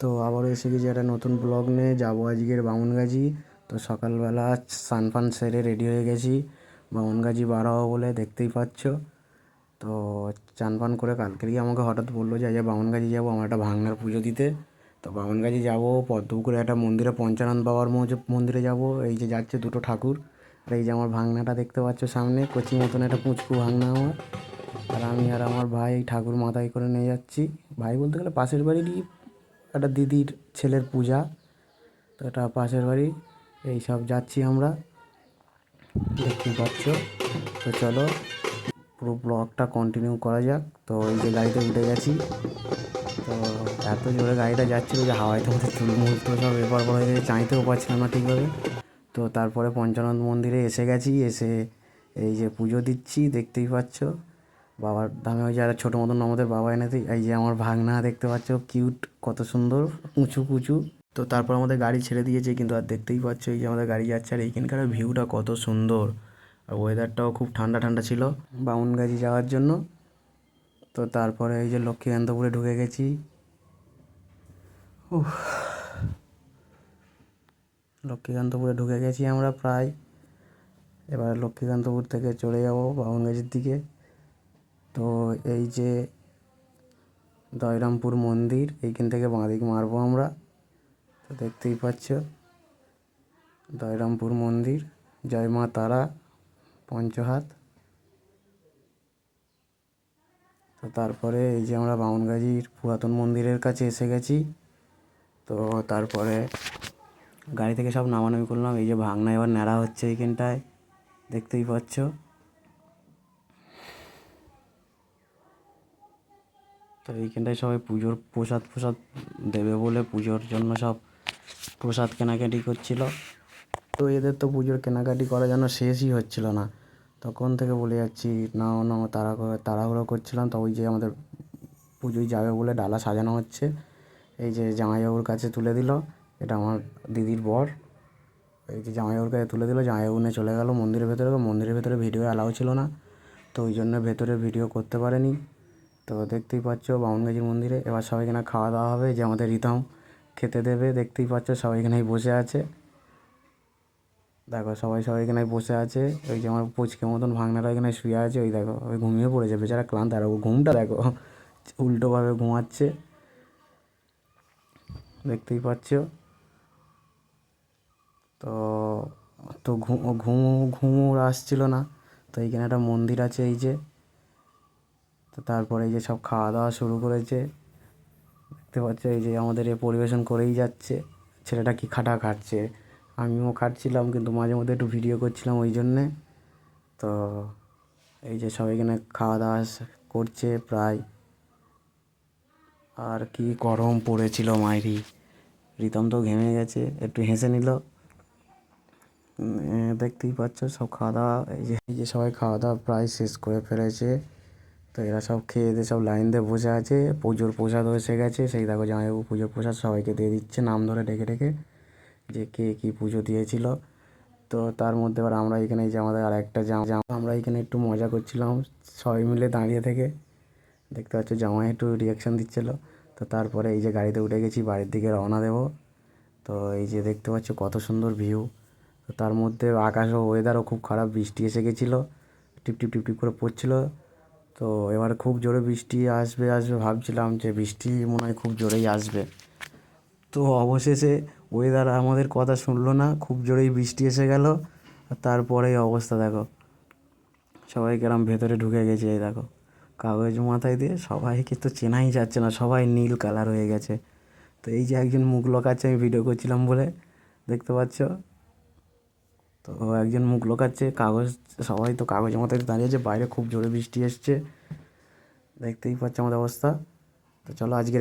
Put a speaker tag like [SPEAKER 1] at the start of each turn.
[SPEAKER 1] তো আবারও এসে গেছি একটা নতুন ব্লগ নিয়ে। যাব আজকের বামুনগাজি। তো সকালবেলা স্নান সেরে রেডি হয়ে গেছি। বামুনগাজি বার হব বলে দেখতেই পাচ্ছ। তো চান ফান করে কালকেরই আমাকে হঠাৎ বলল যে আজ বামুনগাজি যাব আমার একটা ভাঙনার পুজো দিতে। তো বামুনগাজি যাব, পদ্মপুকুরে একটা মন্দিরে পঞ্চানন বাবার মন্দিরে যাব। এই যে যাচ্ছে দুটো ঠাকুর। আর এই যে আমার ভাঙনাটা দেখতে পাচ্ছ সামনে, কচি মতন একটা পুচকু ভাঙনা আমার। আর আমি আর আমার ভাই, ঠাকুর মাথায় করে নিয়ে যাচ্ছি। ভাই বলতে গেলে পাশের বাড়িরই একটা দিদির ছেলের পূজা, তো এটা পাশের বাড়ি, এই সব যাচ্ছি আমরা। দেখতে পাচ্ছ? তো চলো, পুরো ব্লগটা কন্টিনিউ করা যাক। তো এই যে গাড়িতে উঠে গেছি। তো এত জোরে গাড়িটা যাচ্ছিল যে হাওয়ায় তো আমাদের চুল মুল তো সব এবার পর হয়ে চাইতেও পারছিলাম না ঠিকভাবে। তো তারপরে পঞ্চানন মন্দিরে এসে গেছি, এসে এই যে পুজো দিচ্ছি, দেখতেই পাচ্ছ। বাবার দামে ওই যে যারা ছোটো মতন আমাদের বাবা এনেছে। এই যে আমার ভাগনা, দেখতে পাচ্ছ কিউট কত সুন্দর, উঁচু কুচু। তো তারপর আমাদের গাড়ি ছেড়ে দিয়েছে, কিন্তু আর দেখতেই পাচ্ছ, এই যে আমাদের গাড়ি যাচ্ছে, আর এইখানকার ভিউটা কত সুন্দর। আর ওয়েদারটাও খুব ঠান্ডা ঠান্ডা ছিল বামুনগাজি যাওয়ার জন্য। তো তারপরে এই যে লক্ষ্মীকান্তপুরে ঢুকে গেছি। লক্ষ্মীকান্তপুরে ঢুকে গেছি আমরা প্রায়। এবার লক্ষ্মীকান্তপুর থেকে চলে যাব বামুনগাছির দিকে। তো এই যে দয়রামপুর মন্দির, এইখান থেকে বাঁদিক মারবো আমরা। তো দেখতেই পাচ্ছ, দয়রামপুর মন্দির। জয় মা তারা, পঞ্চহাত। তো তারপরে এই যে আমরা বামুনগাজির পুরাতন মন্দিরের কাছে এসে গেছি। তো তারপরে গাড়ি থেকে সব নামানামি করলাম। এই যে ভাঙনা এবার ন্যাড়া হচ্ছে এইখানটায়, দেখতেই পাচ্ছ। তো এইখানটায় সবাই পুজোর প্রসাদ প্রসাদ দেবে বলে পুজোর জন্য সব প্রসাদ কেনাকাটি করছিল। তো এদের তো পুজোর কেনাকাটি করা যেন শেষই হচ্ছিল না। তখন থেকে বলে যাচ্ছি নাও নাও তাড়া তাড়াহুড়ো করছিলাম, তো ওই যে আমাদের পুজোয় যাবে বলে ডালা সাজানো হচ্ছে। এই যে জামাইবাবুর কাছে তুলে দিল, এটা আমার দিদির বর। এই যে জামাইবাবুর কাছে তুলে দিল, জামাইবাবু নিয়ে চলে গেল মন্দিরের ভেতরে। মন্দিরের ভেতরে ভিডিও অ্যালাউ ছিল না, তো ওই জন্য ভেতরে ভিডিও করতে পারেনি। তো দেখতেই পাচ্ছ বামুনগাজির মন্দিরে। এবার সবাই এখানে খাওয়া দাওয়া হবে, যে আমাদের রিতম খেতে দেবে। দেখতেই পাচ্ছ সবাই এখানেই বসে আছে। দেখো সবাই সবাই এখানে বসে আছে। ওই যে আমার পুচকে মতন ভাঙনাটা এখানে শুয়ে আছে। ওই দেখো, ওই ঘুমিয়ে পড়েছে, বেচারা ক্লান্ত। আর ঘুমটা দেখো, উল্টোভাবে ঘুমাচ্ছে। দেখতেই পাচ্ছ। তো তো ঘুম ঘুম ঘুম ওর আসছিল না। তো এইখানে একটা মন্দির আছে, এই যে। তো তারপরে এই যে সব খাওয়া দাওয়া শুরু করেছে। দেখতে পাচ্ছ এই যে আমাদের এ পরিবেশন করেই যাচ্ছে। ছেলেটা কি খাটা খাটছে? আমিও খাটছিলাম, কিন্তু মাঝে মধ্যে একটু ভিডিও করছিলাম ওই জন্যে। তো এই যে সবাই এখানে খাওয়া দাওয়া করছে প্রায়। আর কি গরম পড়েছিল মাইরি। রিতম তো ঘেমে গেছে, একটু হেসে নিল। দেখতেই পাচ্ছ সব খাওয়া দাওয়া এই যে এই যে সবাই খাওয়া দাওয়া প্রায় শেষ করে ফেলেছে। তো এরা সব খেয়ে দিয়ে সব লাইন দিয়ে বসে আছে। পুজোর প্রসাদও এসে গেছে। সেই দেখো জামাইবাবু পুজোর প্রসাদ সবাইকে দিয়ে দিচ্ছে, নাম ধরে ডেকে ডেকে যে কে কী পুজো দিয়েছিল। তো তার মধ্যে এবার আমরা এখানে যে আমাদের আর একটা জামা জামা আমরা এখানে একটু মজা করছিলাম। সবাই মিলে দাঁড়িয়ে থেকে দেখতে পাচ্ছ জামাই একটু রিয়াকশান দিচ্ছিল। তো তারপরে এই যে গাড়িতে উঠে গেছি, বাড়ির দিকে রওনা দেবো। তো এই যে দেখতে পাচ্ছ কত সুন্দর ভিউ তো তার মধ্যে আকাশ ও ওয়েদারও খুব খারাপ, বৃষ্টি এসে গেছিল। টিপ টিপ টিপ টিপ করে পড়ছিল। তো এবার খুব জোরে বৃষ্টি আসবে আসবে ভাবছিলাম যে বৃষ্টি মনে হয় খুব জোরেই আসবে। তো অবশেষে ওয়েদার আমাদের কথা শুনলো না, খুব জোরেই বৃষ্টি এসে গেল। আর তারপরেই অবস্থা দেখো, সবাই কেরম ভেতরে ঢুকে গেছে এই দেখো। কাগজ মাথায় দিয়ে সবাইকে তো চেনাই যাচ্ছে না, সবাই নীল কালার হয়ে গেছে। তো এই যে একজন মুখ লোকাচ্ছে, আমি ভিডিও করছিলাম বলে, দেখতে পাচ্ছ? তো একজন মুখ লোকাচ্ছে, কাগজ, সবাই তো কাগজ মাথায় দাঁড়িয়ে আছে, বাইরে খুব জোরে বৃষ্টি এসছে। দেখতেই পাচ্ছে আমাদের অবস্থা। তো চলো আজকের